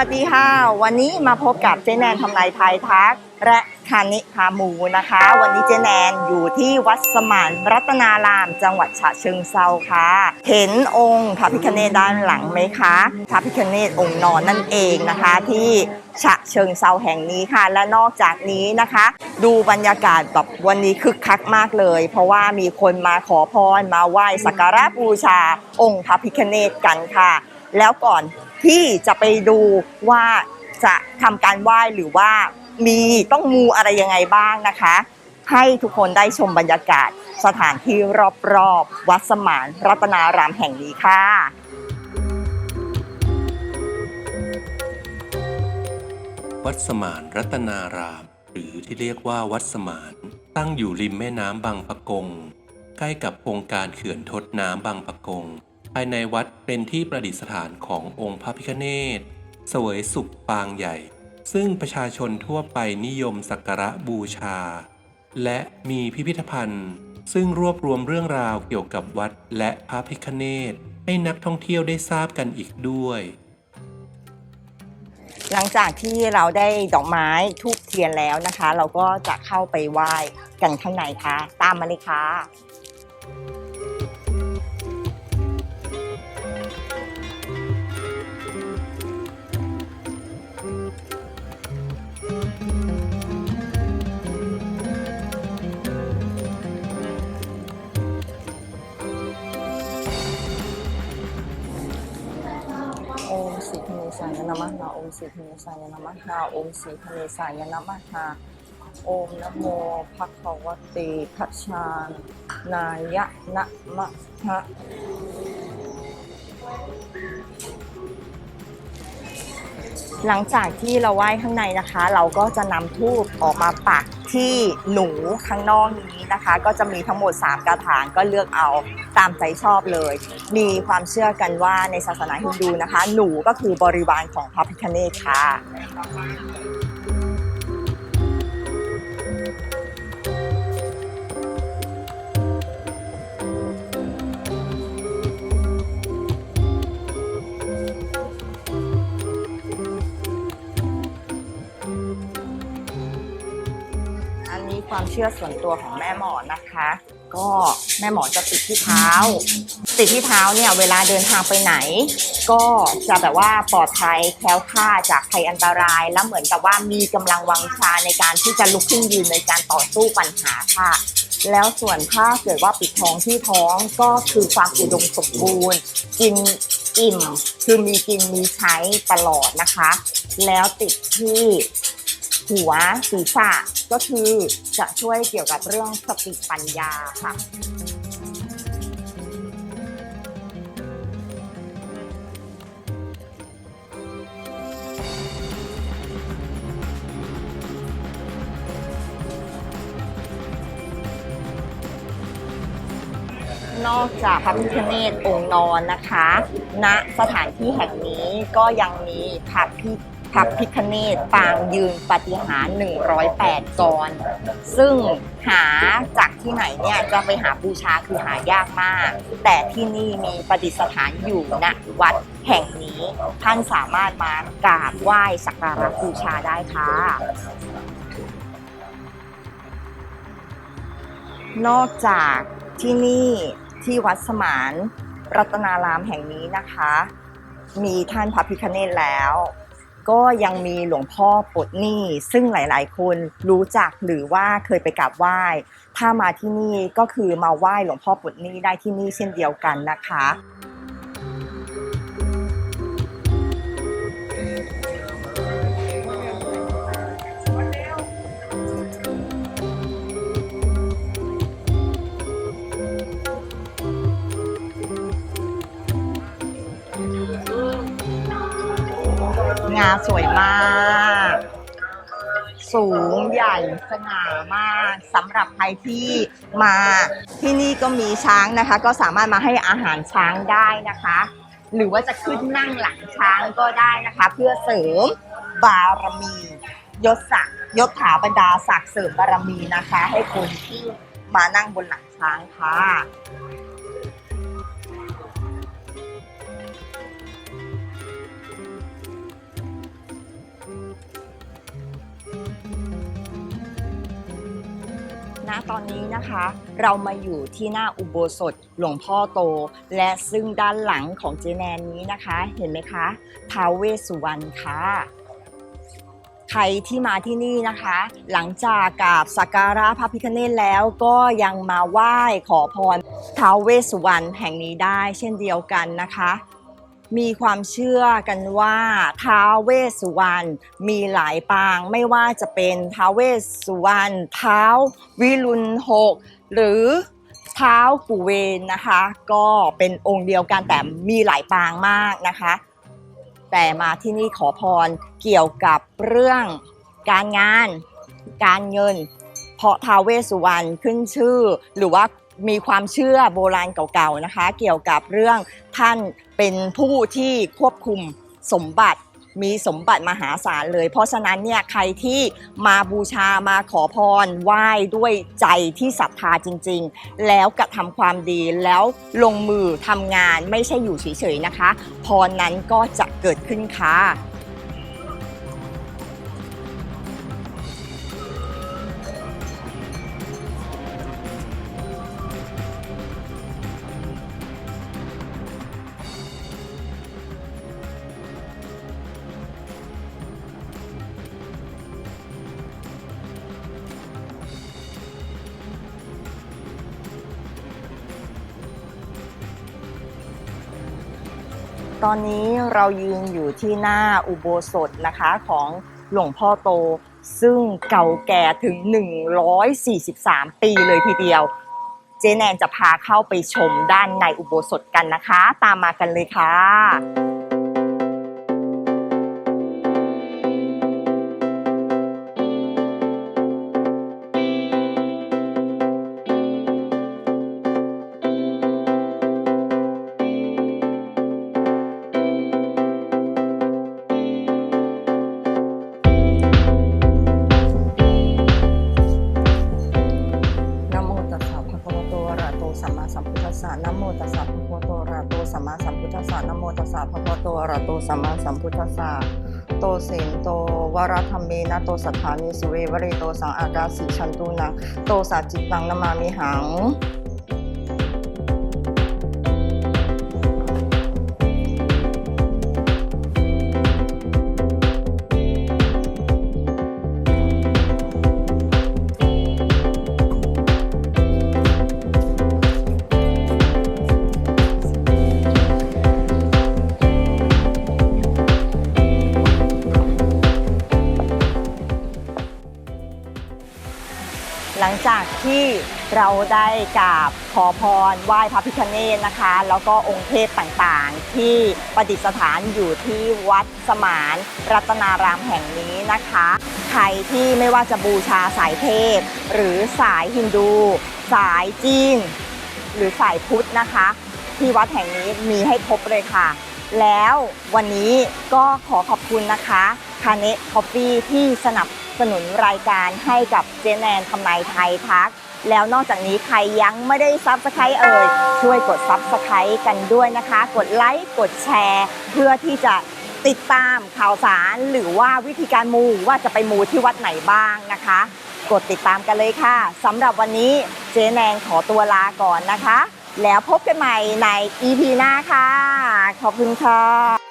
สวัสดีค่ะ วันนี้มาพบกับเจแนนทำนายไทายทัก และคานิพามูนะคะ วันนี้เจแนนอยู่ที่วัดสมานรัตนาราม จังหวัดฉะเชิงเซาค่ะ เห็นองค์พระพิคเนตด้านหลังไหมคะพระพิคเนตองค์นอนนั่นเองนะคะ ที่ฉะเชิงเซาแห่งนี้ค่ะ และนอกจากนี้นะคะ ดูบรรยากาศแบบวันนี้คึกคักมากเลย เพราะว่ามีคนมาขอพรมาไหว้สักการะบูชาองค์พระพิคเนตกันค่ะ แล้วก่อน ที่จะไปดูว่าจะทำการไหว้หรือว่ามีต้องมูอะไรยังไงบ้างนะคะ ให้ทุกคนได้ชมบรรยากาศสถานที่รอบๆ วัดสมานรัตนารามแห่งนี้ค่ะวัดสมานรัตนาราม หรือที่เรียกว่าวัดสมาน ตั้งอยู่ริมแม่น้ำบางปะกง ใกล้กับโครงการเขื่อนทดน้ำบางปะกง ภายในวัดเป็นที่ประดิษฐานขององค์พระพิฆเนศเสวยสุขปางใหญ่ ซึ่งประชาชนทั่วไปนิยมสักการะบูชา และมีพิพิธภัณฑ์ ซึ่งรวบรวมเรื่องราวเกี่ยวกับวัดและพระพิฆเนศให้นักท่องเที่ยวได้ทราบกันอีกด้วย หลังจากที่เราได้ดอกไม้ทูบเทียนแล้วนะคะ เราก็จะเข้าไปไหว้กันข้างในค่ะ ตามมาเลยค่ะ นามหาโอมสีพเนสายนมหาโอมสีพเนสายนมหาโอมนโมภะคะวะเตคัชาน นายะนะมะฮะ หลังจากที่เราไหว้ข้างในนะคะ เราก็จะนำทูบออกมาปักที่หนูข้างนอกนี้นะคะ ก็จะมีทั้งหมด 3 กระถางก็เลือกเอาตามใจชอบเลย มีความเชื่อกันว่าในศาสนาฮินดูนะคะ หนูก็คือบริวารของพระพิฆเนศค่ะ ความเชื่อส่วนตัวของแม่หมอนะคะ ก็แม่หมอจะติดที่เท้า ติดที่เท้าเนี่ยเวลาเดินทางไปไหน ก็จะแบบว่าปลอดภัยแคล้วคลาดจากภัยอันตราย แล้วเหมือนกับว่ามีกำลังวังชาในการที่จะลุกขึ้นยืนในการต่อสู้ปัญหาค่ะแล้วส่วนถ้าเกิดว่าปิดท้องที่ท้องก็คือความอุดมสมบูรณ์ กินอิ่ม คือมีกินมีใช้ตลอดนะคะ แล้วติดที่ หัวศีรษะก็คือจะช่วยเกี่ยวกับเรื่องสติปัญญาค่ะนอกจากพระพิฆเนศองค์นอนนะคะ ณสถานที่แห่งนี้ก็ยังมีพระพิ พระพิฆเนศปางยืนปฏิหารย์108 กร ซึ่งหาจากที่ไหนเนี่ยจะไปหาบูชาคือหายากมาก แต่ที่นี่มีประดิษฐานอยู่ณวัดแห่งนี้ท่านสามารถมากราบไหว้สักการะบูชาได้ค่ะนอกจากที่นี่ที่วัดสมานรัตนารามแห่งนี้นะคะ มีท่านพระพิคเนตแล้ว ก็ยังมีหลวงพ่อปลดหนี้ซึ่งหลาย ๆ คนรู้จักหรือว่าเคยไปกราบไหว้ ถ้ามาที่นี่ก็คือมาไหว้หลวงพ่อปลดหนี้ได้ที่นี่เช่นเดียวกันนะคะ สวยมาก สูงใหญ่สง่ามากสำหรับใครที่มาที่นี่ก็มีช้างนะคะ ก็สามารถมาให้อาหารช้างได้นะคะ หรือว่าจะขึ้นนั่งหลังช้างก็ได้นะคะ เพื่อเสริมบารมียศศักดิ์ยศถาบรรดาศักดิ์เสริมบารมีนะคะ ให้คนที่มานั่งบนหลังช้างค่ะ ตอนนี้นะคะ เรามาอยู่ที่หน้าอุโบสถหลวงพ่อโต และซึ่งด้านหลังของเจแนนนี้นะคะ เห็นไหมคะท้าวเวสสุวรรณค่ะใครที่มาที่นี่นะคะ หลังจากกราบสักการะพระพิฆเนศแล้วก็ยังมาไหว้ขอพรท้าวเวสสุวรรณแห่งนี้ได้เช่นเดียวกันนะคะ มีความเชื่อกันว่าท้าวเวสสุวรรณมีหลายปางไม่ว่าจะเป็นท้าวเวสสุวรรณท้าววิรุณหกหรือเท้ากูเวนนะคะ ก็เป็นองค์เดียวกันแต่มีหลายปางมากนะคะ แต่มาที่นี่ขอพรเกี่ยวกับเรื่องการงาน การเงิน เพราะท้าวเวสสุวรรณขึ้นชื่อหรือว่า มีความเชื่อโบราณเก่าๆนะคะ เกี่ยวกับเรื่องท่านเป็นผู้ที่ควบคุมสมบัติมีสมบัติมหาศาลเลย เพราะฉะนั้นเนี่ยใครที่มาบูชามาขอพรไหว้ด้วยใจที่ศรัทธาจริง ๆ แล้วกระทำความดีแล้วลงมือทำงานไม่ใช่อยู่เฉยๆนะคะ พรนั้นก็จะเกิดขึ้นค่ะ ตอนนี้เรายืนอยู่ที่หน้าอุโบสถนะคะของหลวงพ่อโต ซึ่งเก่าแก่ถึง 143 ปีเลยทีเดียว เจแนนจะพาเข้าไปชมด้านในอุโบสถกันนะคะ ตามมากันเลยค่ะนะ ตัสสะภะคะวะโตอะระหะโตสัมมาสัมพุทธัสสะนะโมตัสสะภะคะวะโตอะระหะโตสัมมาสัมพุทธัสสะโตเสนโตวรธรรมเมนะโตสัทธานิสุเววเรโตสังอากาสีชันตุนังโตสัจจิตังนามามิหัง เราได้กราบขอพรไหว้พระพิฆเนศนะคะ แล้วก็องค์เทพต่างๆ ที่ประดิษฐานอยู่ที่วัดสมานรัตนารามแห่งนี้นะคะ ใครที่ไม่ว่าจะบูชาสายเทพ หรือสายฮินดู สายจีน หรือสายพุทธนะคะ ที่วัดแห่งนี้มีให้ครบเลยค่ะ แล้ววันนี้ก็ขอขอบคุณนะคะคาเนะคอฟฟี่ที่สนับสนุนรายการให้กับเจแนนทำนายไทยทัก แล้วนอกจากนี้ใครยังไม่ได้ซับสไครต์เอ่ยช่วยกดซับสไครต์กันด้วยนะคะ กดไลค์กดแชร์ เพื่อที่จะติดตามข่าวสารหรือว่าวิธีการมูว่าจะไปมูที่วัดไหนบ้างนะคะ กดติดตามกันเลยค่ะสำหรับวันนี้เจ๊แนนขอตัวลาก่อนนะคะ แล้วพบกันใหม่ใน EP หน้าค่ะ ขอบคุณค่ะ